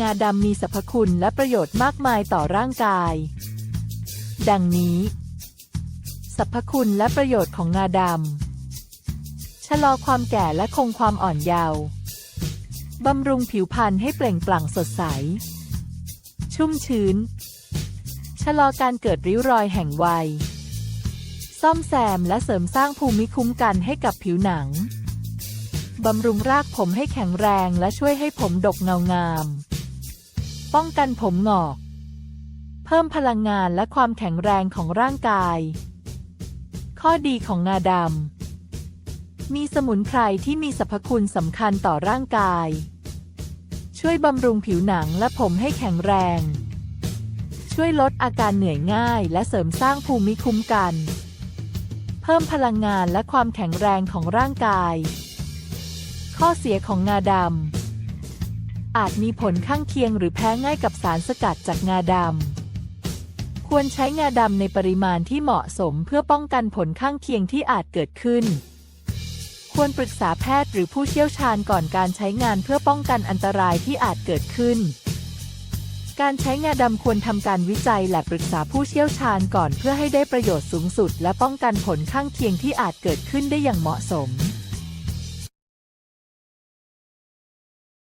งาดำมีสรรพคุณและประโยชน์มากมายต่อร่างกาย ดังนี้ สรรพคุณและประโยชน์ของงาดำ ชะลอความแก่และคงความอ่อนเยาว์ บำรุงผิวพรรณให้เปล่งปลั่งสดใส ชุ่มชื้น ชะลอการเกิดริ้วรอยแห่งวัย ซ่อมแซมและเสริมสร้างภูมิคุ้มกันให้กับผิวหนังบำรุงรากผมให้แข็งแรงและช่วยให้ผมดกเงางาม ป้องกันผมหงอก เพิ่มพลังงานและความแข็งแรงของร่างกาย ข้อดีของงาดำ มีสมุนไพรที่มีสรรพคุณสำคัญต่อร่างกาย ช่วยบำรุงผิวหนังและผมให้แข็งแรง ช่วยลดอาการเหนื่อยง่ายและเสริมสร้างภูมิคุ้มกัน เพิ่มพลังงานและความแข็งแรงของร่างกาย ข้อเสียของงาดำ อาจมีผลข้างเคียงหรือแพ้ง่ายกับสารสกัดจากงาดำ ควรใช้งาดำในปริมาณที่เหมาะสมเพื่อป้องกันผลข้างเคียงที่อาจเกิดขึ้น ควรปรึกษาแพทย์หรือผู้เชี่ยวชาญก่อนการใช้งานเพื่อป้องกันอันตรายที่อาจเกิดขึ้น การใช้งาดำควรทำการวิจัยและปรึกษาผู้เชี่ยวชาญก่อนเพื่อให้ได้ประโยชน์สูงสุด และป้องกันผลข้างเคียงที่อาจเกิดขึ้นได้อย่างเหมาะสม